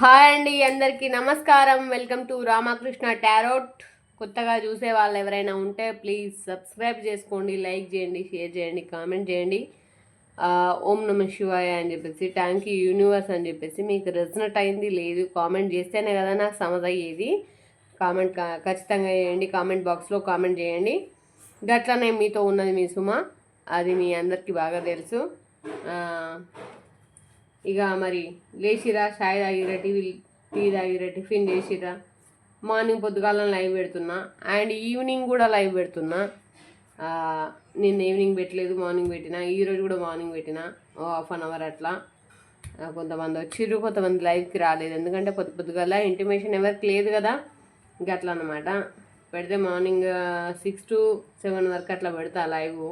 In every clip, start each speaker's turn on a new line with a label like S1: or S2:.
S1: Hi అండి అందరికీ నమస్కారం. Welcome to Ramakrishna tarot. కొత్తగా చూసే వాళ్ళు ఎవరైనా ఉంటే ప్లీజ్ సబ్స్క్రైబ్ చేసుకోండి లైక్ చేయండి షేర్ చేయండి కామెంట్ చేయండి. ఓం నమ శివాయ అని చెప్పేసి థ్యాంక్ యూ యూనివర్స్ అని చెప్పేసి మీకు రెజనెట్ అయింది లేదు కామెంట్ చేస్తేనే కదా నాకు సమజ్ అయ్యేది. కామెంట్ ఖచ్చితంగా చేయండి కామెంట్ బాక్స్లో కామెంట్ చేయండి. గట్లనే మీతో ఉన్నది మీ సుమ. అది మీ అందరికీ బాగా తెలుసు. ఇక మరి లేచిరా చాయ్ తాగిరా టీవీ టీ తాగిరా టిఫిన్ చేసిరా మార్నింగ్ పొద్దుగాల లైవ్ పెడుతున్నా. అండ్ ఈవినింగ్ కూడా లైవ్ పెడుతున్నా. నేను నిన్న ఈవినింగ్ పెట్టలేదు మార్నింగ్ పెట్టిన. ఈరోజు కూడా మార్నింగ్ పెట్టిన. ఓ హాఫ్ అన్ అవర్ అట్లా. కొంతమంది వచ్చిర్రు కొంతమంది లైవ్కి రాలేదు. ఎందుకంటే పొద్దు పొద్దుగాల ఇంటిమేషన్ ఎవరికి లేదు కదా. ఇంకా అట్లా అనమాట పెడితే మార్నింగ్ సిక్స్ టు సెవెన్ వరకు అట్లా పెడతా లైవ్.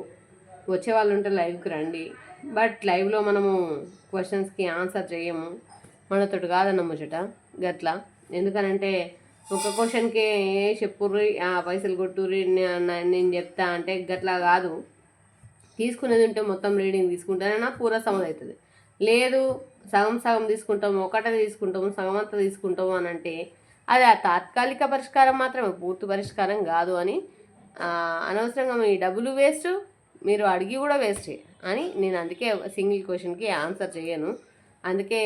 S1: వచ్చే వాళ్ళు ఉంటే లైవ్కి రండి. బట్ లైవ్లో మనము క్వశ్చన్స్కి ఆన్సర్ చేయము. మనతోటి కాదన్న ముచ్చట గట్లా. ఎందుకనంటే ఒక క్వశ్చన్కి ఏ చెప్పుర్రి ఆ పైసలు కొట్టుర్రి నేను చెప్తా అంటే గట్లా కాదు. తీసుకునేది ఉంటే మొత్తం రీడింగ్ తీసుకుంటేనే నాకు పూర అవుతుంది లేదు సగం సగం తీసుకుంటాము ఒకటే తీసుకుంటాము సగం అంతా తీసుకుంటాము అని అంటే అది ఆ తాత్కాలిక పరిష్కారం మాత్రమే పూర్తి పరిష్కారం కాదు అని అనవసరంగా మీ డబ్బులు వేస్ట్ మీరు అడిగి కూడా వేస్ట్ అని నేను అందుకే సింగిల్ క్వశ్చన్కి ఆన్సర్ చేయను. అందుకే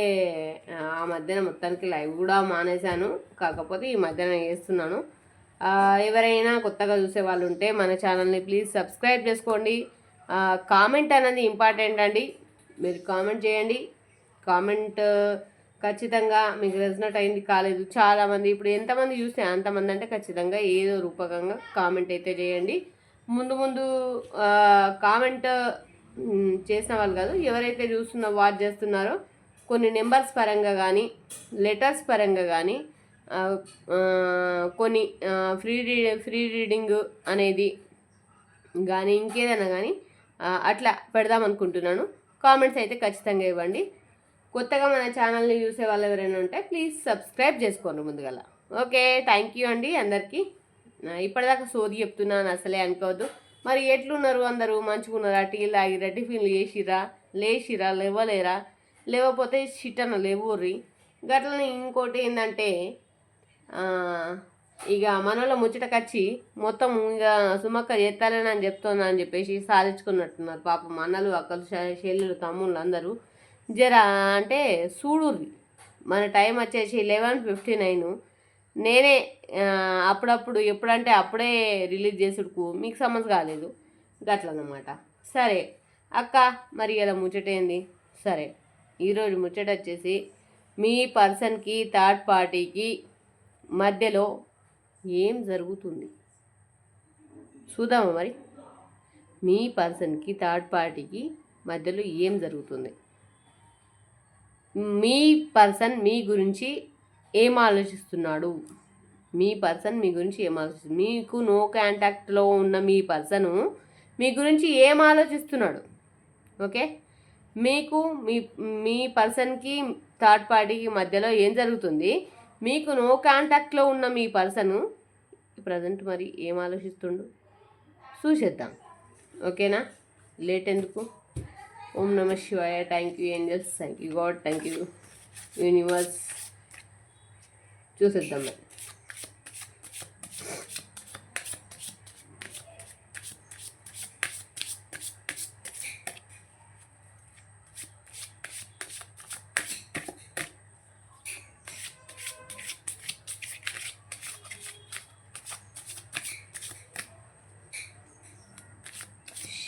S1: ఆ, మధ్యన మొత్తానికి లైవ్ కూడా మానేశాను. కాకపోతే ఈ మధ్యన చేస్తున్నాను. ఎవరైనా కొత్తగా చూసే వాళ్ళు ఉంటే మన ఛానల్ని ప్లీజ్ సబ్స్క్రైబ్ చేసుకోండి. కామెంట్ అనేది ఇంపార్టెంట్ అండి. మీరు కామెంట్ చేయండి. కామెంట్ ఖచ్చితంగా మీకు రెజనెట్ అయింది కాలేదు. చాలామంది ఇప్పుడు ఎంతమంది చూస్తే అంతమంది అంటే ఖచ్చితంగా ఏదో రూపకంగా కామెంట్ అయితే చేయండి. ముందు ముందు కామెంట్ చేసిన వాళ్ళు కాదు. ఎవరైతే చూస్తున్న వాచ్ చేస్తున్నారో కొన్ని నెంబర్స్ పరంగా కానీ లెటర్స్ పరంగా కానీ కొన్ని ఫ్రీ రీ ఫ్రీ రీడింగ్ అనేది కానీ ఇంకేదైనా కానీ అట్లా పెడదాం అనుకుంటున్నాను. కామెంట్స్ అయితే ఖచ్చితంగా ఇవ్వండి. కొత్తగా మన ఛానల్ని చూసే వాళ్ళు ఎవరైనా ఉంటే ప్లీజ్ సబ్స్క్రైబ్ చేసుకోండి ముందుగల. ఓకే థ్యాంక్ యూ అండి అందరికీ. ఇప్పటిదాకా సోది చెప్తున్నాను అసలే అనుకోవద్దు. మరి ఎట్లున్నారు అందరూ? మంచుకున్నారా టీలు తాగిరా? టిఫిన్లు చేసిరా? లేచిరా? లేవలేరా? లేవపోతే చిట్టన లేవుర్రి. గట్లనే ఇంకోటి ఏంటంటే ఇక మనలో ముచ్చటకొచ్చి మొత్తం ఇక సుమక్క చేస్తానని అని చెప్తున్నా అని చెప్పేసి సాధించుకున్నట్టున్నారు పాపం అన్నలు అక్కలు చెల్లెలు తమ్ముళ్ళు అందరూ. జరా అంటే చూడుర్రి మన టైం వచ్చేసి లెవెన్ ఫిఫ్టీ నైన్. నేనే అప్పుడప్పుడు ఎప్పుడంటే అప్పుడే రిలీజ్ చేసుడుకు మీకు సమస్య కాలేదు. గట్లనమాట. సరే అక్క మరి ఇలా ముచ్చటేంది సరే ఈరోజు ముచ్చట వచ్చేసి మీ పర్సన్కి థర్డ్ పార్టీకి మధ్యలో ఏం జరుగుతుంది? చూద్దామా మరి. మీ పర్సన్కి థర్డ్ పార్టీకి మధ్యలో ఏం జరుగుతుంది? మీ పర్సన్ మీ గురించి ఏం ఆలోచిస్తున్నాడు మీ పర్సన్ మీ గురించి ఏం ఆలోచిస్తుంది మీకు నో కాంటాక్ట్లో ఉన్న మీ పర్సను మీ గురించి ఏం ఆలోచిస్తున్నాడు ఓకే? మీకు మీ మీ పర్సన్కి థర్డ్ పార్టీకి మధ్యలో ఏం జరుగుతుంది? మీకు నో కాంటాక్ట్లో ఉన్న మీ పర్సను ప్రజెంట్ మరి ఏం ఆలోచిస్తుండు చూసేద్దాం. ఓకేనా? లేట్ ఎందుకు? ఓం నమ శివాయ. Thank you angels. Thank you God. Thank you universe. చూసేద్దాం మరి.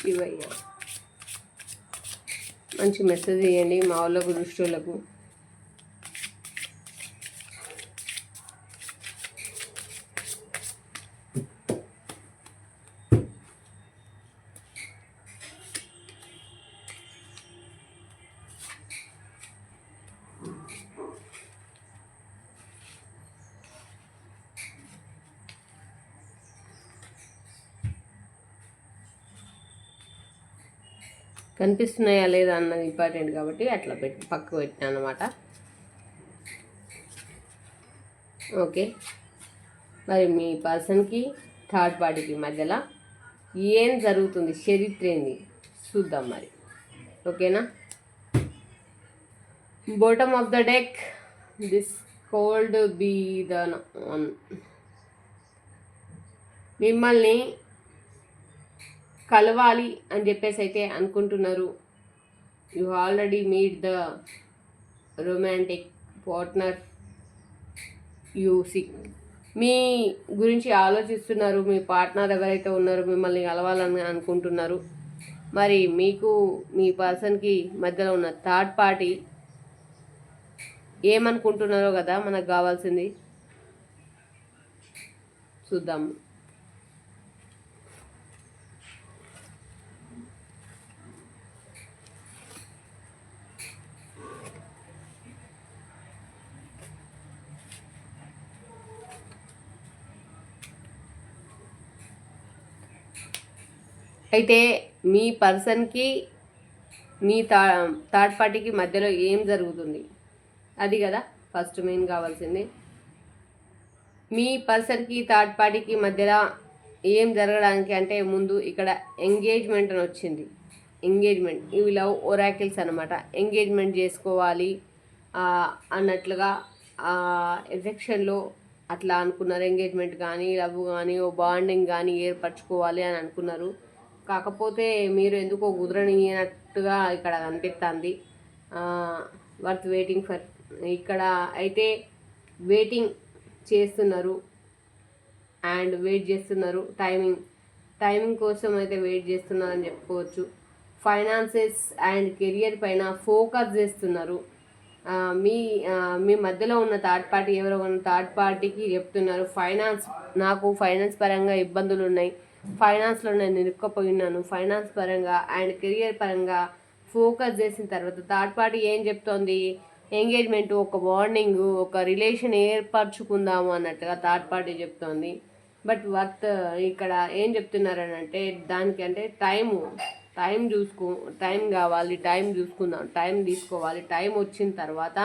S1: శివయ్య. మంచి మెసేజ్ ఇవ్వండి మా వాళ్ళకు దృష్టిలకు. కనిపిస్తున్నాయా లేదా అన్నది ఇంపార్టెంట్ కాబట్టి అట్లా పెట్టి పక్కకు పెట్టినా అనమాట ఓకే. మరి మీ పర్సన్కి థర్డ్ పార్టీకి మధ్యలో ఏం జరుగుతుంది? చరిత్ర ఏంది? చూద్దాం మరి. ఓకేనా? Bottom of the deck this could be the మిమ్మల్ని కలవాలి అని చెప్పేసి అయితే అనుకుంటున్నారు. You already meet the romantic partner you sick మీ గురించి ఆలోచిస్తున్నారు మీ పార్ట్నర్ ఎవరైతే ఉన్నారో మిమ్మల్ని కలవాలని అనుకుంటున్నారు. మరి మీకు మీ పర్సన్కి మధ్యలో ఉన్న థర్డ్ పార్టీ ఏమనుకుంటున్నారో కదా మనకు కావాల్సింది. చూద్దాము అయితే మీ పర్సన్కి మీ థా థర్డ్ పార్టీకి మధ్యలో ఏం జరుగుతుంది? అది కదా ఫస్ట్ మెయిన్ కావాల్సింది. మీ పర్సన్కి థర్డ్ పార్టీకి మధ్యలో ఏం జరగడానికి అంటే ముందు ఇక్కడ ఎంగేజ్మెంట్ అని వచ్చింది. ఎంగేజ్మెంట్ ఇవి లవ్ ఒరాకిల్స్ అనమాట ఎంగేజ్మెంట్ చేసుకోవాలి ఆ, అన్నట్లుగా ఎఫెక్షన్లో అట్లా అనుకున్నారు. ఎంగేజ్మెంట్ కానీ లవ్ కానీ ఓ బాండింగ్ కానీ ఏర్పరచుకోవాలి అని అనుకున్నారు. కాకపోతే మీరు ఎందుకో కుదరనియనట్టుగా ఇక్కడ కనిపిస్తుంది వర్త్ వెయిటింగ్ ఫర్ ఇక్కడ అయితే వెయిటింగ్ చేస్తున్నారు. అండ్ వెయిట్ చేస్తున్నారు. టైమింగ్ టైమింగ్ కోసం అయితే వెయిట్ చేస్తున్నారని చెప్పుకోవచ్చు. ఫైనాన్సెస్ అండ్ కెరియర్ పైన ఫోకస్ చేస్తున్నారు. మీ మీ మధ్యలో ఉన్న థర్డ్ పార్టీ ఎవరో ఉన్న థర్డ్ పార్టీకి చెప్తున్నారు. ఫైనాన్స్ నాకు ఫైనాన్స్ పరంగా ఇబ్బందులు ఉన్నాయి ఫైనాన్స్లో నేను ఇరుక్కపోయినాను. ఫైనాన్స్ పరంగా అండ్ కెరియర్ పరంగా ఫోకస్ చేసిన తర్వాత థర్డ్ పార్టీ ఏం చెప్తోంది? ఎంగేజ్మెంట్ ఒక బాండింగ్ ఒక రిలేషన్ ఏర్పరచుకుందాము అన్నట్టుగా థర్డ్ పార్టీ చెప్తోంది. బట్ వర్త్ ఇక్కడ ఏం చెప్తున్నారనంటే దానికి అంటే టైము టైం చూసుకో టైం కావాలి టైం చూసుకుందాం టైం తీసుకోవాలి టైం వచ్చిన తర్వాత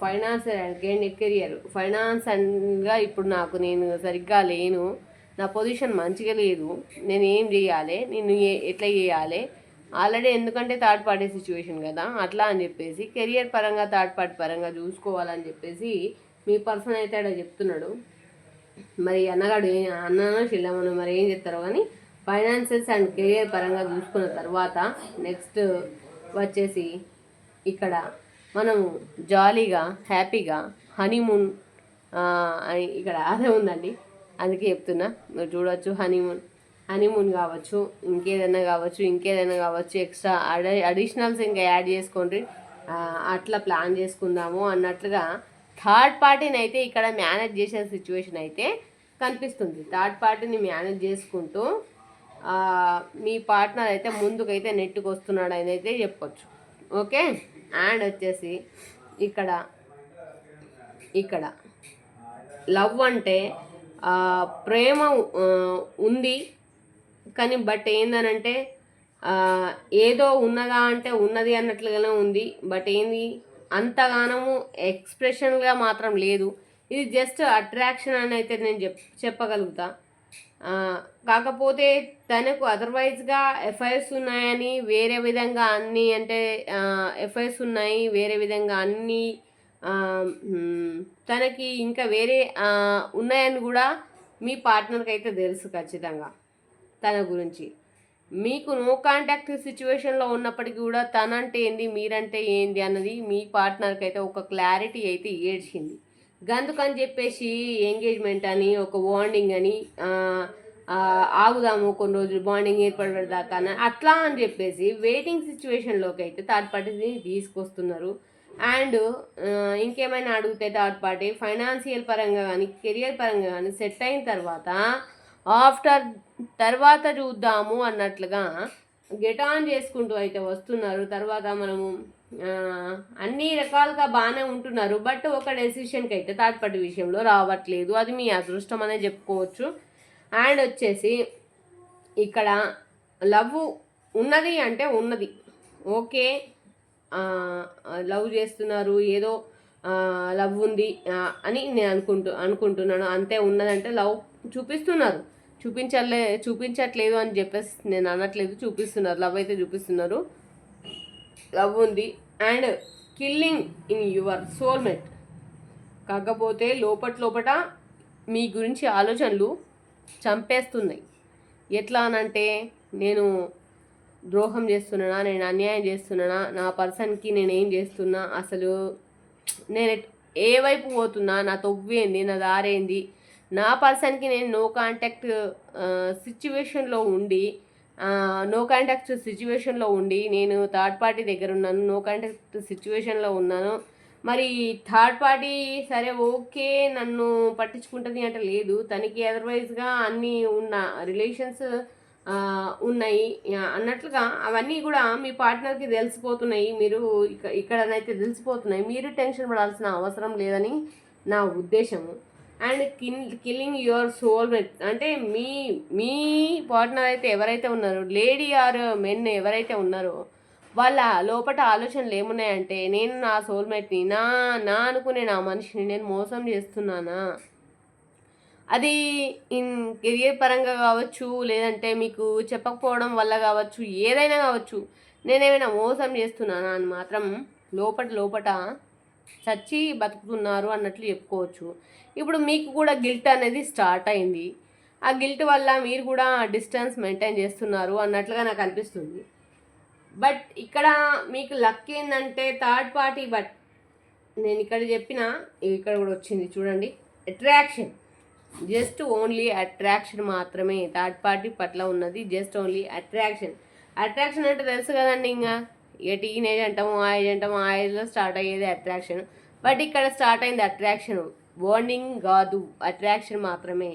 S1: ఫైనాన్స్ అండ్ కెరియర్ ఫైనాన్స్ అండ్గా ఇప్పుడు నాకు నేను సరిగ్గా లేను. నా పొజిషన్ మంచిగా లేదు నేను ఏం చేయాలి నేను ఎట్లా చేయాలి? ఆల్రెడీ ఎందుకంటే థర్డ్ పార్టీ సిచ్యువేషన్ కదా అట్లా అని చెప్పేసి కెరియర్ పరంగా థర్డ్ పార్టీ పరంగా చూసుకోవాలని చెప్పేసి మీ పర్సన్ అయితే అక్కడ చెప్తున్నాడు. మరి అన్నగాడు ఏ- అన్ననో చెల్లెమ్మను మరి ఏం చెప్తారో కానీ ఫైనాన్సెస్ అండ్ కెరియర్ పరంగా చూసుకున్న తర్వాత నెక్స్ట్ వచ్చేసి ఇక్కడ మనము జాలీగా హ్యాపీగా హనీమూన్ అని ఇక్కడ అదే ఉందండి. అందుకే చెప్తున్నా మీరు చూడొచ్చు హనీమూన్ హనీమూన్ కావచ్చు ఇంకేదైనా కావచ్చు ఇంకేదైనా కావచ్చు ఎక్స్ట్రా అడి అడిషనల్స్ ఇంకా యాడ్ చేసుకోండి అట్లా ప్లాన్ చేసుకుందాము అన్నట్లుగా థర్డ్ పార్టీని అయితే ఇక్కడ మేనేజ్ చేసే సిచ్యువేషన్ అయితే కనిపిస్తుంది. థర్డ్ పార్టీని మేనేజ్ చేసుకుంటూ మీ పార్ట్నర్ అయితే ముందుకైతే నెట్టుకు వస్తున్నాడు అని అయితే చెప్పొచ్చు. ఓకే? అండ్ వచ్చేసి ఇక్కడ ఇక్కడ. లవ్ అంటే ప్రేమ ఉంది. కానీ బట్ ఏందనంటే ఏదో ఉన్నదా అంటే ఉన్నది అన్నట్లుగానే ఉంది. బట్ ఏంది అంతగానము ఎక్స్ప్రెషన్గా మాత్రం లేదు. ఇది జస్ట్ అట్రాక్షన్ అని అయితే నేను చెప్ చెప్పగలుగుతా. కాకపోతే తనకు అదర్వైజ్గా ఎఫ్ఐఆర్స్ ఉన్నాయని వేరే విధంగా అన్నీ అంటే ఎఫ్ఐఆర్స్ ఉన్నాయి వేరే విధంగా అన్నీ తనకి ఇంకా వేరే ఉన్నాయని కూడా మీ పార్ట్నర్కి అయితే తెలుసు ఖచ్చితంగా తన గురించి. మీకు నో కాంటాక్ట్ సిచ్యువేషన్లో ఉన్నప్పటికీ కూడా తనంటే ఏంది మీరంటే ఏంది అన్నది మీ పార్ట్నర్కి అయితే ఒక క్లారిటీ అయితే ఏడ్చింది. గందుకని చెప్పేసి ఎంగేజ్మెంట్ అని ఒక బాండింగ్ అని ఆగుదాము కొన్ని రోజులు బాండింగ్ ఏర్పడదాకా అని అట్లా అని చెప్పేసి వెయిటింగ్ సిచ్యువేషన్లోకి అయితే థర్డ్ పార్టీని తీసుకొస్తున్నారు. అండ్ uh, ఇంకేమైనా అడిగితే థర్డ్ పార్టీ ఫైనాన్షియల్ పరంగా కానీ కెరియర్ పరంగా కానీ సెట్ అయిన తర్వాత ఆఫ్టర్ తర్వాత చూద్దాము అన్నట్లుగా గెట్ ఆన్ చేసుకుంటూ అయితే వస్తున్నారు. తర్వాత మనము అన్ని రకాలుగా బాగానే ఉంటున్నారు. బట్ ఒక డెసిషన్కి అయితే థర్డ్ పార్టీ విషయంలో రావట్లేదు. అది మీ అదృష్టం అనే చెప్పుకోవచ్చు. అండ్ వచ్చేసి ఇక్కడ లవ్ ఉన్నది అంటే ఉన్నది. ఓకే లవ్ చేస్తున్నారు ఏదో లవ్ ఉంది అని నేను అనుకుంటూ అనుకుంటున్నాను. అంతే ఉన్నదంటే లవ్ చూపిస్తున్నారు. చూపించలే చూపించట్లేదు అని చెప్పేసి నేను అనట్లేదు చూపిస్తున్నారు. లవ్ అయితే చూపిస్తున్నారు. లవ్ ఉంది. And killing in your soulmate. కాకపోతే లోపట్ లోపట మీ గురించి ఆలోచనలు చంపేస్తున్నాయి. ఎట్లా అనంటే నేను ద్రోహం చేస్తున్నానా నేను అన్యాయం చేస్తున్నానా నా పర్సన్కి నేను ఏం చేస్తున్నా అసలు నేను ఏ వైపు పోతున్నా నా తొవ్వేంది నా దారేంది నా పర్సన్కి నేను నో కాంటాక్ట్ సిచ్యువేషన్లో ఉండి నో కాంటాక్ట్ సిచ్యువేషన్లో ఉండి నేను థర్డ్ పార్టీ దగ్గర ఉన్నాను నో కాంటాక్ట్ సిచ్యువేషన్లో ఉన్నాను మరి థర్డ్ పార్టీ సరే ఓకే నన్ను పట్టించుకుంటుంది అంటే లేదు తనకి అదర్వైజ్గా అన్నీ ఉన్న రిలేషన్స్ ఉన్నాయి. అన్నట్లుగా అవన్నీ కూడా మీ పార్ట్నర్కి తెలిసిపోతున్నాయి. మీరు ఇక ఇక్కడనైతే తెలిసిపోతున్నాయి. మీరు టెన్షన్ పడాల్సిన అవసరం లేదని నా ఉద్దేశము. And kill killing your soul అంటే మీ మీ పార్ట్నర్ అయితే ఎవరైతే ఉన్నారో లేడీ ఆర్ మెన్ ఎవరైతే ఉన్నారో వాళ్ళ లోపల ఆలోచనలు ఏమున్నాయంటే నేను నా సోల్మేట్ని నా నా అనుకునే నా మనిషిని నేను మోసం చేస్తున్నానా? అది ఇన్ కెరియర్ పరంగా కావచ్చు లేదంటే మీకు చెప్పకపోవడం వల్ల కావచ్చు ఏదైనా కావచ్చు నేనేమైనా మోసం చేస్తున్నానా అని మాత్రం లోపట లోపట చచ్చి బతుకుతున్నారు అన్నట్లు చెప్పుకోవచ్చు. ఇప్పుడు మీకు కూడా గిల్ట్ అనేది స్టార్ట్ అయింది. ఆ గిల్ట్ వల్ల మీరు కూడా డిస్టెన్స్ మెయింటైన్ చేస్తున్నారు అన్నట్లుగా నాకు అనిపిస్తుంది. బట్ ఇక్కడ మీకు లక్ ఏంటంటే థర్డ్ పార్టీ బట్ నేను ఇక్కడ చెప్పిన ఇక్కడ కూడా వచ్చింది చూడండి. అట్రాక్షన్. జస్ట్ ఓన్లీ అట్రాక్షన్ మాత్రమే. థర్డ్ పార్టీ పట్ల ఉన్నది జస్ట్ ఓన్లీ అట్రాక్షన్. అట్రాక్షన్ అంటే తెలుసు కదండి ఇంకా ఇక టీనేజ్ అంటాము ఆ ఏజ్ అంటాము ఆ ఏజ్లో స్టార్ట్ అయ్యేది అట్రాక్షన్. బట్ ఇక్కడ స్టార్ట్ అయింది అట్రాక్షన్. బాండింగ్ కాదు అట్రాక్షన్ మాత్రమే.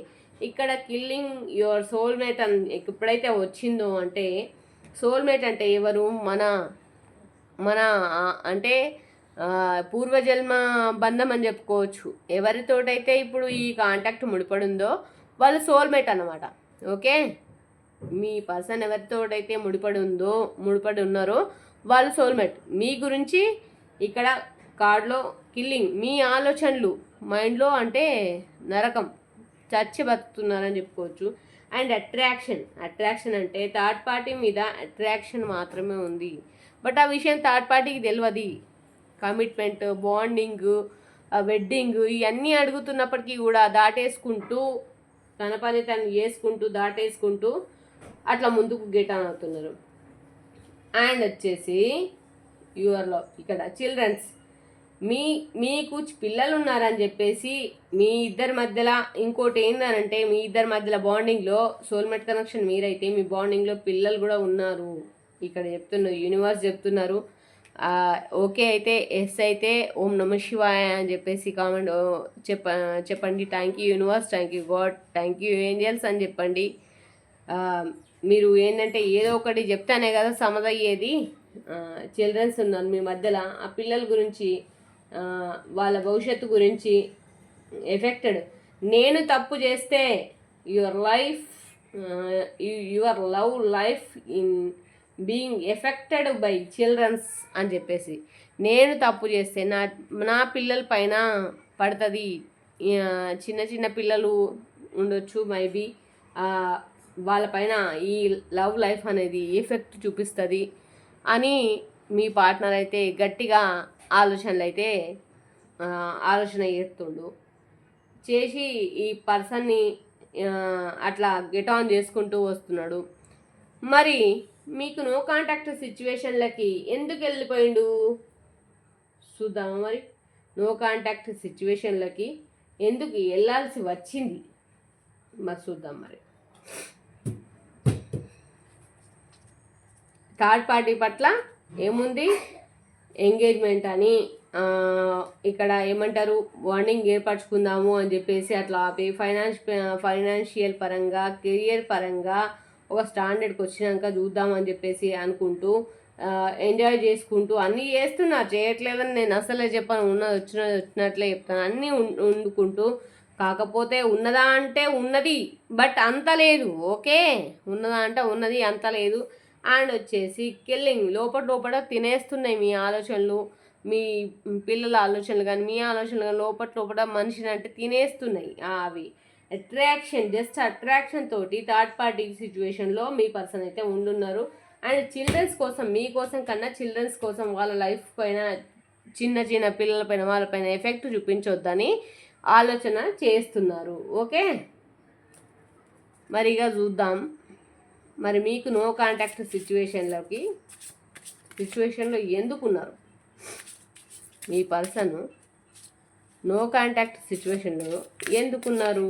S1: ఇక్కడ కిల్లింగ్ యువర్ సోల్మేట్ అని ఎప్పుడైతే వచ్చిందో అంటే సోల్మేట్ అంటే ఎవరు? మన మన అంటే పూర్వజన్మ బంధం అని చెప్పుకోవచ్చు. ఎవరితోటైతే ఇప్పుడు ఈ కాంటాక్ట్ ముడిపడిందో వాళ్ళు సోల్మేట్ అన్నమాట. ఓకే? మీ పర్సన్ ఎవరితోటైతే ముడిపడి ఉందో ముడిపడి ఉన్నారో వాళ్ళు సోల్మేట్ మీ గురించి ఇక్కడ కార్డులో కిల్లింగ్ మీ ఆలోచనలు మైండ్లో అంటే నరకం చచ్చి బతుకుతున్నారని చెప్పుకోవచ్చు. అండ్ అట్రాక్షన్ అట్రాక్షన్ అంటే థర్డ్ పార్టీ మీద అట్రాక్షన్ మాత్రమే ఉంది. బట్ ఆ విషయం థర్డ్ పార్టీకి తెలియదు కమిట్మెంట్ బాండింగ్ వెడ్డింగ్ ఇవన్నీ అడుగుతున్నప్పటికీ కూడా దాటేసుకుంటూ తన పని తను చేసుకుంటూ దాటేసుకుంటూ అట్లా ముందుకు గెట్ ఆన్ అవుతున్నారు. అండ్ వచ్చేసి యువర్లో ఇక్కడ చిల్డ్రన్స్ మీ మీకు పిల్లలు ఉన్నారని చెప్పేసి మీ ఇద్దరి మధ్యలో ఇంకోటి ఏందనంటే మీ ఇద్దరి మధ్యలో బాండింగ్లో సోల్మేట్ కనెక్షన్ మీరైతే మీ బాండింగ్లో పిల్లలు కూడా ఉన్నారు. ఇక్కడ చెప్తున్నారు యూనివర్స్ చెప్తున్నారు. ఓకే అయితే ఎస్ అయితే ఓం నమ శివాయ అని చెప్పేసి కామెంట్ ఓ, చెప్ప చెప్పండి. Thank you universe thank you God thank you angels అని చెప్పండి. మీరు ఏంటంటే ఏదో ఒకటి చెప్తానే కదా సమదయ్యేది. చిల్డ్రన్స్ ఉన్నారు మీ మధ్యలో. ఆ పిల్లల గురించి వాళ్ళ భవిష్యత్తు గురించి ఎఫెక్టెడ్. నేను తప్పు చేస్తే your life your love life in being affected by childrens అని చెప్పేసి. నేను తప్పు చేస్తే నా నా పిల్లల పైన పడుతుంది. చిన్న చిన్న పిల్లలు ఉండొచ్చు మేబీ వాళ్ళపైన ఈ లవ్ లైఫ్ అనేది ఎఫెక్ట్ చూపిస్తుంది అని మీ పార్ట్నర్ అయితే గట్టిగా ఆలోచనలు అయితే ఆలోచన చేస్తుండు. చేసి ఈ పర్సన్ని అట్లా గెట్ ఆన్ చేసుకుంటూ వస్తున్నాడు. మరి మీకు నో కాంటాక్ట్ సిచ్యువేషన్లకి ఎందుకు వెళ్ళిపోయిండు? చూద్దామా మరి. నో కాంటాక్ట్ సిచ్యువేషన్లకి ఎందుకు వెళ్ళాల్సి వచ్చింది? మరి చూద్దాం మరి. థర్డ్ పార్టీ పట్ల ఏముంది? ఎంగేజ్మెంట్ అని ఇక్కడ ఏమంటారు? వార్నింగ్ ఏర్పరచుకుందాము అని చెప్పేసి అట్లా ఆపి ఫైనాన్స్ ఫైనాన్షియల్ పరంగా కెరియర్ పరంగా ఒక స్టాండర్డ్కి వచ్చినాక చూద్దామని చెప్పేసి అనుకుంటూ ఎంజాయ్ చేసుకుంటూ అన్నీ చేస్తున్నారు చేయట్లేదని నేను అసలే చెప్పాను. ఉన్నది వచ్చిన వచ్చినట్లే చెప్తాను. అన్నీ ఉం- వండుకుంటూ కాకపోతే ఉన్నదా అంటే ఉన్నది బట్ అంత లేదు. ఓకే ఉన్నదా అంటే ఉన్నది అంత లేదు. అండ్ వచ్చేసి కిల్లింగ్ లోపల లోపల తినేస్తున్నాయి మీ ఆలోచనలు మీ పిల్లల ఆలోచనలు కానీ మీ ఆలోచనలు కానీ లోపల లోపల మనిషిని అంటే తినేస్తున్నాయి అవి. అట్రాక్షన్ జస్ట్ అట్రాక్షన్ తోటి థర్డ్ పార్టీ సిచ్యువేషన్లో మీ పర్సన్ అయితే ఉండున్నారు. అండ్ చిల్డ్రన్స్ కోసం మీ కోసం కన్నా చిల్డ్రన్స్ కోసం వాళ్ళ లైఫ్ పైన చిన్న చిన్న పిల్లలపైన వాళ్ళపైన ఎఫెక్ట్ చూపించొద్దని ఆలోచన చేస్తున్నారు. ఓకే మరిగా చూద్దాం. మరి మీకు నో కాంటాక్ట్ సిచ్యువేషన్లోకి సిచ్యువేషన్లో ఎందుకున్నారు మీ పర్సన్ నో కాంటాక్ట్ సిచ్యువేషన్లో ఎందుకున్నారు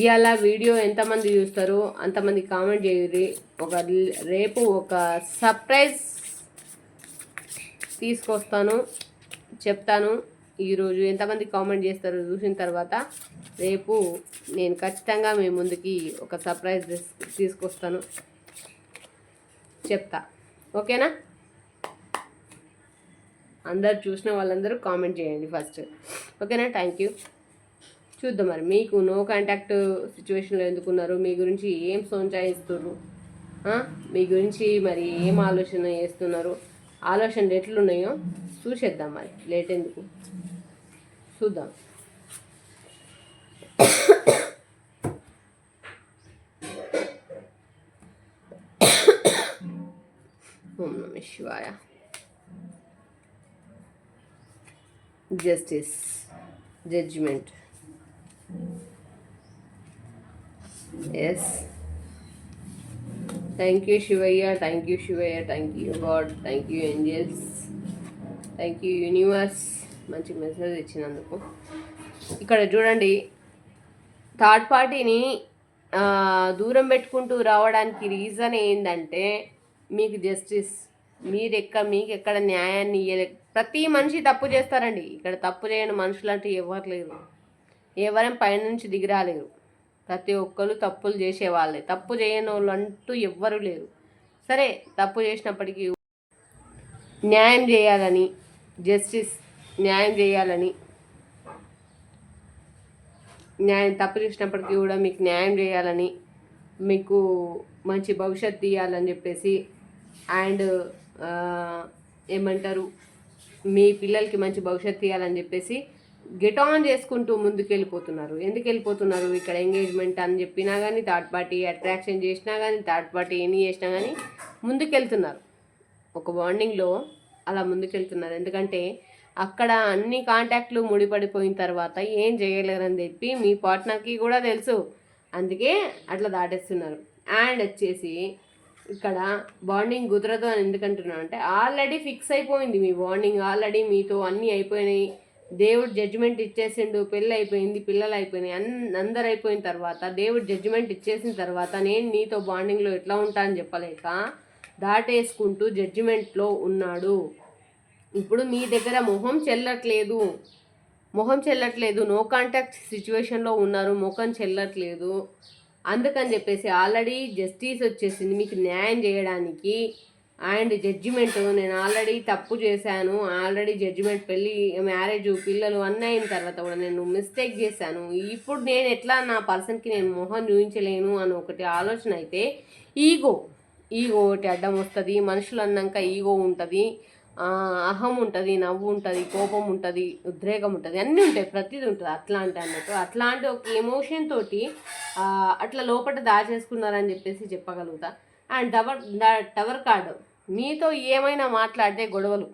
S1: ఇవాళ వీడియో ఎంతమంది చూస్తారు అంతమంది కామెంట్ చేయరు ఒక రేపు ఒక సర్ప్రైజ్ తీసుకొస్తాను చెప్తాను. ఈరోజు ఎంతమంది కామెంట్ చేస్తారో చూసిన తర్వాత రేపు నేను ఖచ్చితంగా మీ ముందుకి ఒక సర్ప్రైజ్ తీసుకొస్తాను. చెప్తా. ఓకేనా? అందరు చూసిన వాళ్ళందరూ కామెంట్ చేయండి ఫస్ట్. ఓకేనా? Thank you. చూద్దాం మరి. మీకు నో కాంటాక్ట్ సిచ్యువేషన్లో ఎందుకున్నారు మీ గురించి ఏం సొంచాయిస్తున్నారు మీ గురించి మరి ఏం ఆలోచన చేస్తున్నారు? ఆలోచనలు ఎట్లున్నాయో చూసేద్దాం మరి. లేట్ ఎందుకు? చూద్దాం. ఓం నమ శివాయ. Justice judgement yes thank you Shivayya thank you Shivayya thank you God thank you angels thank you universe మంచి మెసేజ్ ఇచ్చినందుకు. ఇక్కడ చూడండి. థర్డ్ పార్టీని దూరం పెట్టుకుంటూ రావడానికి రీజన్ ఏంటంటే మీకు జస్టిస్ మీరు ఎక్క మీకు ఎక్కడ న్యాయాన్ని ఇయ్యలే. ప్రతి మనిషి తప్పు చేస్తారండి. ఇక్కడ తప్పు చేయని మనుషులు అంటే ఎవరు లేరు. ఎవరం పైనుంచి దిగిరాలేరు. ప్రతి ఒక్కరు తప్పులు చేసేవాళ్ళే. తప్పు చేయని వాళ్ళు అంటూ ఎవ్వరు లేరు. సరే తప్పు చేసినప్పటికీ న్యాయం చేయాలని జస్టిస్ న్యాయం చేయాలని న్యాయం తప్పు చేసినప్పటికీ కూడా మీకు న్యాయం చేయాలని మీకు మంచి భవిష్యత్తు తీయాలని చెప్పేసి అండ్ ఏమంటారు మీ పిల్లలకి మంచి భవిష్యత్తు తీయాలని చెప్పేసి గెట్ ఆన్ చేసుకుంటూ ముందుకు వెళ్ళిపోతున్నారు ఎందుకు వెళ్ళిపోతున్నారు ఇక్కడ ఎంగేజ్మెంట్ అని చెప్పినా కానీ థర్డ్ పార్టీ అట్రాక్షన్ చేసినా కానీ థర్డ్ పార్టీ ఎన్ని చేసినా కానీ ముందుకెళ్తున్నారు. ఒక బాండింగ్లో అలా ముందుకెళ్తున్నారు. ఎందుకంటే అక్కడ అన్ని కాంటాక్ట్లు ముడిపడిపోయిన తర్వాత ఏం చేయలేరని చెప్పి మీ పార్ట్నర్కి కూడా తెలుసు. అందుకే అట్లా దాటేస్తున్నారు. అండ్ వచ్చేసి ఇక్కడ బాండింగ్ కుదరదు అని ఎందుకంటున్నాను అంటే ఆల్రెడీ ఫిక్స్ అయిపోయింది మీ బాండింగ్ ఆల్రెడీ మీతో అన్నీ అయిపోయినాయి. దేవుడు జడ్జిమెంట్ ఇచ్చేసిండు పెళ్ళి అయిపోయింది పిల్లలు అయిపోయినాయి అన్ అందరు అయిపోయిన తర్వాత దేవుడు జడ్జిమెంట్ ఇచ్చేసిన తర్వాత నేను నీతో బాండింగ్లో ఎట్లా ఉంటా అని చెప్పలేక దాటేసుకుంటూ జడ్జిమెంట్లో ఉన్నాడు. ఇప్పుడు మీ దగ్గర మొహం చెల్లట్లేదు. మొహం చెల్లట్లేదు. నో కాంటాక్ట్ సిచ్యువేషన్లో ఉన్నారు. ముఖం చెల్లట్లేదు. అందుకని చెప్పేసి ఆల్రెడీ జస్టిస్ వచ్చేసింది. మీకు న్యాయం చేయడానికి అండ్ జడ్జిమెంట్ నేను ఆల్రెడీ తప్పు చేశాను ఆల్రెడీ జడ్జిమెంట్ పెళ్ళి మ్యారేజ్ పిల్లలు అన్నీ అయిన తర్వాత కూడా నేను మిస్టేక్ చేశాను. ఇప్పుడు నేను ఎట్లా నా పర్సన్కి నేను మొహం చూపించలేను అని ఒకటి ఆలోచన అయితే ఈగో ఈగో ఒకటి అడ్డం వస్తుంది. మనుషులు అన్నాక ఈగో ఉంటుంది. అహం ఉంటుంది నవ్వు ఉంటుంది కోపం ఉంటుంది ఉద్రేకం ఉంటుంది. అన్నీ ఉంటాయి ప్రతిదీ ఉంటుంది. అట్లాంటి అన్నట్టు అట్లాంటి ఒక ఎమోషన్ తోటి అట్లా లోపల దాచేసుకున్నారని చెప్పేసి చెప్పగలుగుతా. అండ్ టవర్ టవర్ కార్డు మీతో ఏమైనా మాట్లాడితే గొడవలు.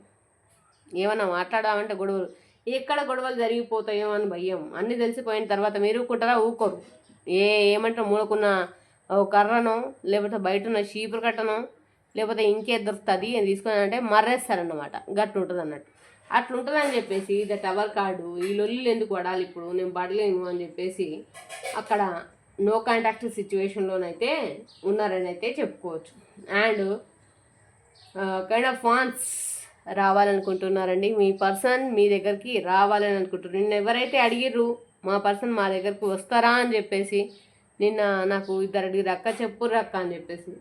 S1: ఏమైనా మాట్లాడామంటే గొడవలు. ఎక్కడ గొడవలు జరిగిపోతాయో అని భయం. అన్నీ తెలిసిపోయిన తర్వాత మీరు ఊరుకుంటారా? ఊకోరు ఏ ఏమంటారు? మూలకున్న కర్రనో లేకపోతే బయట ఉన్న షీపురు కట్టనో లేకపోతే ఇంకే దొరుకుతుంది అని తీసుకొని అంటే మర్రేస్తారన్నమాట. గట్టు ఉంటుంది అన్నట్టు అట్లా అని చెప్పేసి ఇది టవర్ కార్డు ఈ లొల్లు ఎందుకు పడాలి ఇప్పుడు? నేను పడలేను అని చెప్పేసి అక్కడ నో కాంటాక్ట్ సిచ్యువేషన్లోనైతే ఉన్నారని అయితే చెప్పుకోవచ్చు. అండ్ కైండ్ ఆఫ్ ఫాన్స్ రావాలనుకుంటున్నారండి. మీ పర్సన్ మీ దగ్గరికి రావాలని అనుకుంటున్నారు. నిన్న ఎవరైతే అడిగిర్రు మా పర్సన్ మా దగ్గరకు వస్తారా అని చెప్పేసి నిన్న నాకు ఇద్దరు అడిగిరు అక్క చెప్పు రక్క అని చెప్పేసి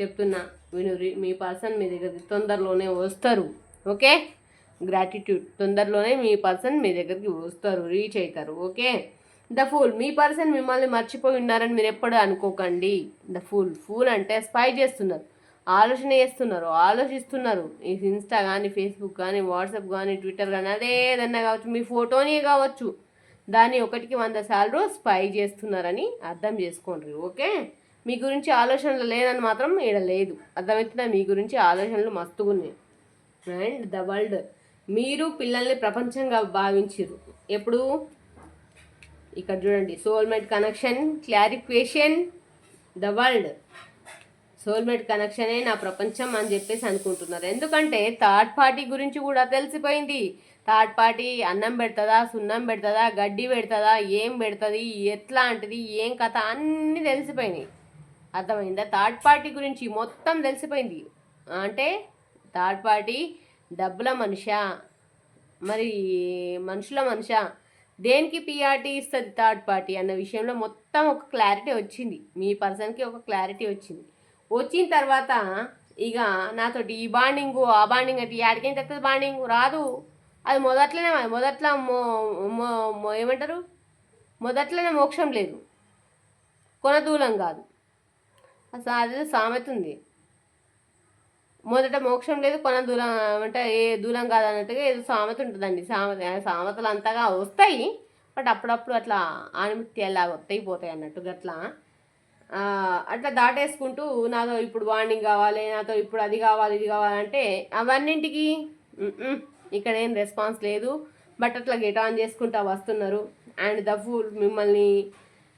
S1: చెప్తున్నా. వినురి మీ పర్సన్ మీ దగ్గరికి తొందరలోనే వస్తారు. ఓకే? గ్రాటిట్యూడ్ తొందరలోనే మీ పర్సన్ మీ దగ్గరికి వస్తారు రీచ్ అవుతారు ఓకే? ద ఫూల్ మీ పర్సన్ మిమ్మల్ని మర్చిపోయి ఉన్నారని మీరు ఎప్పుడు అనుకోకండి. ద ఫూల్ ఫూల్ అంటే స్పై చేస్తున్నారు. ఆలోచన చేస్తున్నారు ఆలోచిస్తున్నారు. ఈ ఇన్స్టా కానీ ఫేస్బుక్ కానీ వాట్సాప్ కానీ ట్విట్టర్ కానీ అదేదన్నా కావచ్చు మీ ఫోటోనే కావచ్చు. దాన్ని ఒకటికి వంద సార్లు స్పై చేస్తున్నారని అర్థం చేసుకోండి ఓకే? మీ గురించి ఆలోచనలు లేదని మాత్రం ఈడ లేదు. అర్థమవుతుందా? మీ గురించి ఆలోచనలు మస్తుగా ఉన్నాయి. అండ్ ద వరల్డ్ మీరు పిల్లల్ని ప్రపంచంగా భావించారు ఎప్పుడు? ఇక్కడ చూడండి. Soulmate connection clarification the world soulmate కనెక్షనే నా ప్రపంచం అని చెప్పేసి అనుకుంటున్నారు. ఎందుకంటే థర్డ్ పార్టీ గురించి కూడా తెలిసిపోయింది. థర్డ్ పార్టీ అన్నం పెడుతుందా సున్నం పెడుతుందా గడ్డి పెడుతుందా ఏం పెడుతుంది ఎట్లాంటిది ఏం కథ అన్నీ తెలిసిపోయినాయి. అర్థమైందా? థర్డ్ పార్టీ గురించి మొత్తం తెలిసిపోయింది. అంటే థర్డ్ పార్టీ డబ్బుల మనిష? మరి మనుషుల మనిషా? దేనికి పిఆర్టీ ఇస్తుంది థర్డ్ పార్టీ అన్న విషయంలో మొత్తం ఒక క్లారిటీ వచ్చింది. మీ పర్సన్కి ఒక క్లారిటీ వచ్చింది. వచ్చిన తర్వాత ఇక నాతోటి ఈ బాండింగ్ ఆ బాండింగ్ అంటే యాడికేం తప్పదు బాండింగ్? రాదు. అది మొదట్లోనే మొదట్లో మో ఏమంటారు? మొదట్లోనే మోక్షం లేదు. కొనదూలం కాదు. అసలు అది సామెత ఉంది. మొదట మోక్షం లేదు కొన దూరం అంటే ఏ దూరం కాదు అన్నట్టుగా ఏదో సామెత ఉంటుందండి. సామెత సామెతలు అంతగా వస్తాయి బట్ అప్పుడప్పుడు అట్లా ఆనిమిత్యాలాగా వస్తాయి పోతాయి అన్నట్టుగా అట్లా అట్లా దాటేసుకుంటూ నాతో ఇప్పుడు వార్నింగ్ కావాలి నాతో ఇప్పుడు అది కావాలి ఇది కావాలంటే అవన్నింటికి ఇక్కడ ఏం రెస్పాన్స్ లేదు. బట్ అట్లా గెట్ ఆన్ చేసుకుంటా వస్తున్నారు. అండ్ ద ఫుల్ మిమ్మల్ని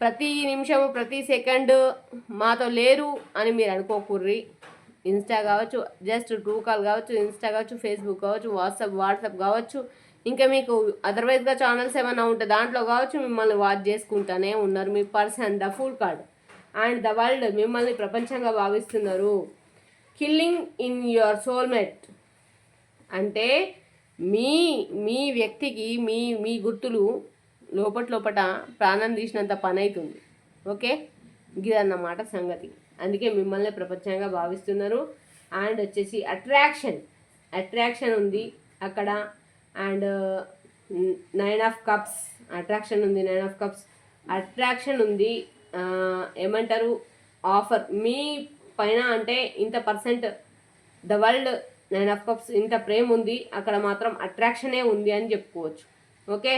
S1: ప్రతి నిమిషము ప్రతి సెకండ్ మాతో లేరు అని మీరు అనుకోకుర్రి. ఇన్స్టా కావచ్చు జస్ట్ ట్రూ కాల్ కావచ్చు ఇన్స్టా కావచ్చు ఫేస్బుక్ కావచ్చు వాట్సాప్ వాట్సాప్ కావచ్చు. ఇంకా మీకు అదర్వైజ్గా ఛానల్స్ ఏమైనా ఉంటే దాంట్లో కావచ్చు మిమ్మల్ని వాచ్ చేసుకుంటానే ఉన్నారు మీ person the fool card and the world మిమ్మల్ని ప్రపంచంగా భావిస్తున్నారు. కిల్లింగ్ ఇన్ యువర్ సోల్మేట్ అంటే మీ మీ వ్యక్తికి మీ మీ గుర్తులు లోపట లోపట ప్రాణం తీసినంత పని అవుతుంది ఓకే? ఇదన్నమాట సంగతి. అందుకే మిమ్మల్ని ప్రపంచంగా భావిస్తున్నారు. అండ్ వచ్చేసి అట్రాక్షన్ అట్రాక్షన్ ఉంది అక్కడ. And nine of cups attraction ఉంది నైన్ ఆఫ్ కప్స్ అట్రాక్షన్ ఉంది ఏమంటారు? ఆఫర్. మీ పైన అంటే ఇంత percent the world nine of cups ఇంత ప్రేమ ఉంది అక్కడ మాత్రం అట్రాక్షనే ఉంది అని చెప్పుకోవచ్చు. ఓకే?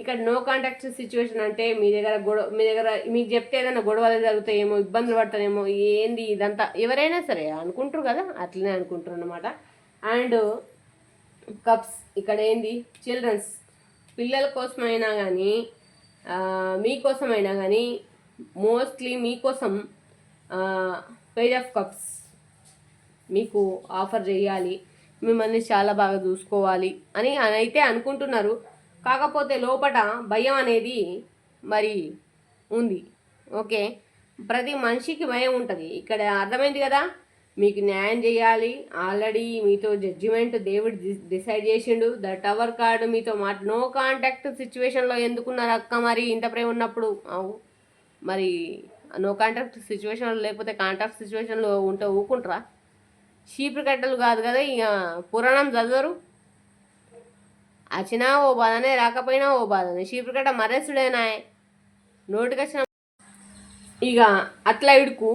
S1: ఇక్కడ నో కాంటాక్ట్ సిచ్యువేషన్ అంటే మీ దగ్గర గొడవ మీ దగ్గర మీకు చెప్తే ఏదైనా గొడవలు జరుగుతాయేమో ఇబ్బందులు పడతాయేమో ఏంది ఇదంతా? ఎవరైనా సరే అనుకుంటారు కదా అట్లనే అనుకుంటారు అనమాట అండ్ కప్స్ ఇక్కడ ఏంది? చిల్డ్రన్స్. పిల్లల కోసమైనా కానీ మీకోసమైనా కానీ మోస్ట్లీ మీకోసం పేజ్ ఆఫ్ కప్స్ మీకు ఆఫర్ చేయాలి. మిమ్మల్ని చాలా బాగా చూసుకోవాలి అని అయితే అనుకుంటున్నారు. కాకపోతే లోపట భయం అనేది మరి ఉంది. ఓకే? ప్రతి మనిషికి భయం ఉంటుంది. ఇక్కడ అర్థమైంది కదా? మీకు న్యాయం చేయాలి. ఆల్రెడీ మీతో జడ్జిమెంట్ దేవుడు డిసైడ్ చేసిండు. ద టవర్ కార్డు మీతో మాట నో కాంటాక్ట్ సిచ్యువేషన్లో ఎందుకున్నారు అక్క మరి ఇంత ప్రేమ ఉన్నప్పుడు? అవు మరి నో కాంట్రాక్ట్ సిచ్యువేషన్లో లేకపోతే కాంట్రాక్ట్ సిచ్యువేషన్లో ఉంటే ఊకుంటారా? చీపురు కట్టలు కాదు కదా ఇక పురాణం చదవరు? వచ్చినా ఓ బాధనే రాకపోయినా ఓ బాధనే. చీపురు కట్ట మరేసుడేనా నోటికొచ్చిన ఇక అట్లా ఇడుకు.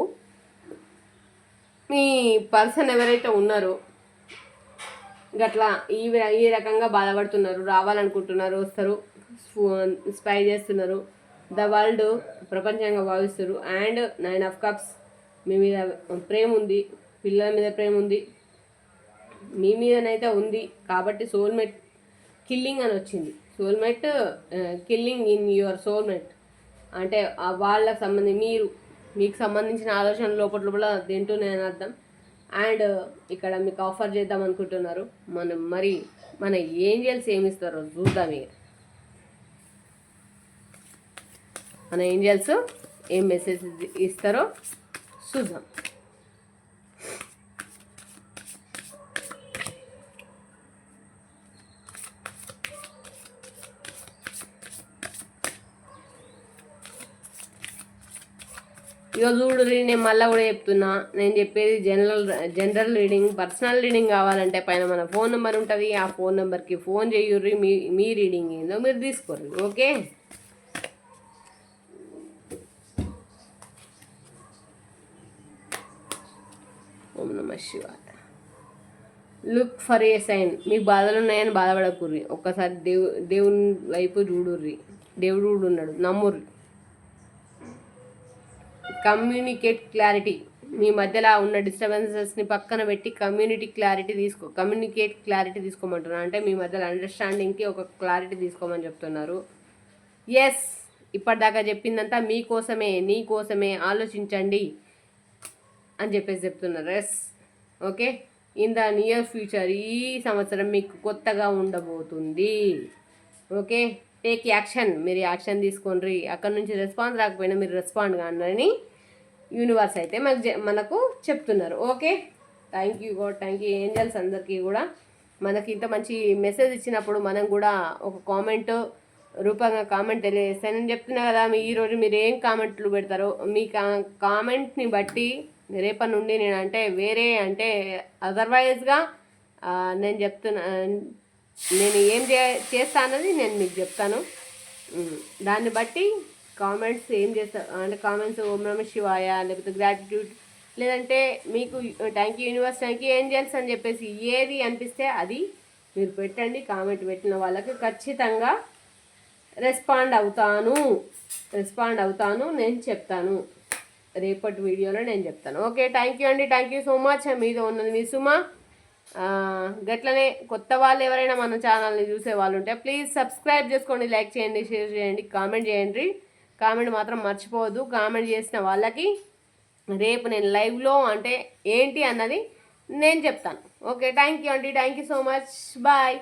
S1: మీ పర్సన్ ఎవరైతే ఉన్నారో గట్లా ఈ ఈ రకంగా బాధపడుతున్నారు రావాలనుకుంటున్నారు వస్తారు స్పై చేస్తున్నారు. ద వరల్డ్ ప్రపంచంగా భావిస్తారు అండ్ నైన్ ఆఫ్ కప్స్ మీ మీద ప్రేమ ఉంది పిల్లల మీద ప్రేమ ఉంది మీ మీదనైతే ఉంది. కాబట్టి సోల్మేట్ కిల్లింగ్ అని వచ్చింది. Soulmate killing in your soulmate అంటే ఆ వాళ్ళకి సంబంధించి మీరు మీకు సంబంధించిన ఆలోచన లోపల లోపల తింటూనే అని అర్థం. అండ్ ఇక్కడ మీకు ఆఫర్ చేద్దాం అనుకుంటున్నారు. మనం మరి మన ఏంజల్స్ ఏమి ఇస్తారో చూద్దాం ఇక. మన ఏంజల్స్ ఏం మెసేజ్ ఇస్తారో చూద్దాం. ఇక చూడు నేను మళ్ళీ కూడా చెప్తున్నా. నేను చెప్పేది general general reading personal reading కావాలంటే పైన మన ఫోన్ నెంబర్ ఉంటుంది. ఆ ఫోన్ నెంబర్కి ఫోన్ చేయుర్రి మీ మీ రీడింగ్ ఏందో మీరు తీసుకోర్రి okay? Shiva. Look for a sign మీకు బాధలు ఉన్నాయని బాధపడకుర్రి. ఒక్కసారి దేవు దేవుని వైపు చూడుర్రి. దేవుడు ఉన్నాడు. నమ్ముర్రి. కమ్యూనికేట్ క్లారిటీ మీ మధ్యలో ఉన్న డిస్టర్బెన్సెస్ని పక్కన పెట్టి కమ్యూనిటీ క్లారిటీ తీసుకో. కమ్యూనికేట్ క్లారిటీ తీసుకోమంటున్నారు అంటే మీ మధ్యలో అండర్స్టాండింగ్కి ఒక క్లారిటీ తీసుకోమని చెప్తున్నారు. ఎస్ ఇప్పటిదాకా చెప్పిందంతా మీకోసమే నీ కోసమే ఆలోచించండి అని చెప్పేసి చెప్తున్నారు. Yes okay? In the near future ఈ సంవత్సరం మీకు కొత్తగా ఉండబోతుంది. ఓకే? Take action. మీరు యాక్షన్ తీసుకోండి. అక్కడ నుంచి రెస్పాన్స్ రాకపోయినా మీరు రెస్పాండ్ కానని యూనివర్స్ అయితే మనకు మనకు చెప్తున్నారు. Okay? Thank you God. Thank you angels అందరికీ కూడా. మనకి ఇంత మంచి మెసేజ్ ఇచ్చినప్పుడు మనం కూడా ఒక కామెంట్ రూపంగా కామెంట్ తెలియజేస్తాను నేను చెప్తున్నా కదా. మీ ఈరోజు మీరు ఏం కామెంట్లు పెడతారో మీ కా కామెంట్ని బట్టి రేపటి నుండి నేను అంటే వేరే అంటే అదర్వైజ్గా నేను చెప్తున్నా నేను ఏం చే చేస్తా అన్నది నేను మీకు చెప్తాను. దాన్ని బట్టి కామెంట్స్ ఏం చేస్తా అంటే కామెంట్స్ ఓం నమ శివాయ లేకపోతే గ్రాటిట్యూడ్ లేదంటే మీకు thank you universe thank you angels అని చెప్పేసి ఏది అనిపిస్తే అది మీరు పెట్టండి కామెంట్ పెట్టిన వాళ్ళకి ఖచ్చితంగా రెస్పాండ్ అవుతాను. రెస్పాండ్ అవుతాను నేను చెప్తాను. రేపటి వీడియోలో నేను చెప్తాను. ఓకే థ్యాంక్ యూ అండి. థ్యాంక్ యూ సో మచ్ మీద ఉన్నది మీ సుమ. గట్లనే కొత్త వాళ్ళు ఎవరైనా మన ఛానల్ని చూసే వాళ్ళు ఉంటే ప్లీజ్ సబ్స్క్రైబ్ చేసుకోండి లైక్ చేయండి షేర్ చేయండి కామెంట్ చేయండి. కామెంట్ మాత్రం మర్చిపోవద్దు. కామెంట్ చేసిన వాళ్ళకి రేపు నేను లైవ్లో అంటే ఏంటి అన్నది నేను చెప్తాను. ఓకే థ్యాంక్ యూ అండి. Thank you so much bye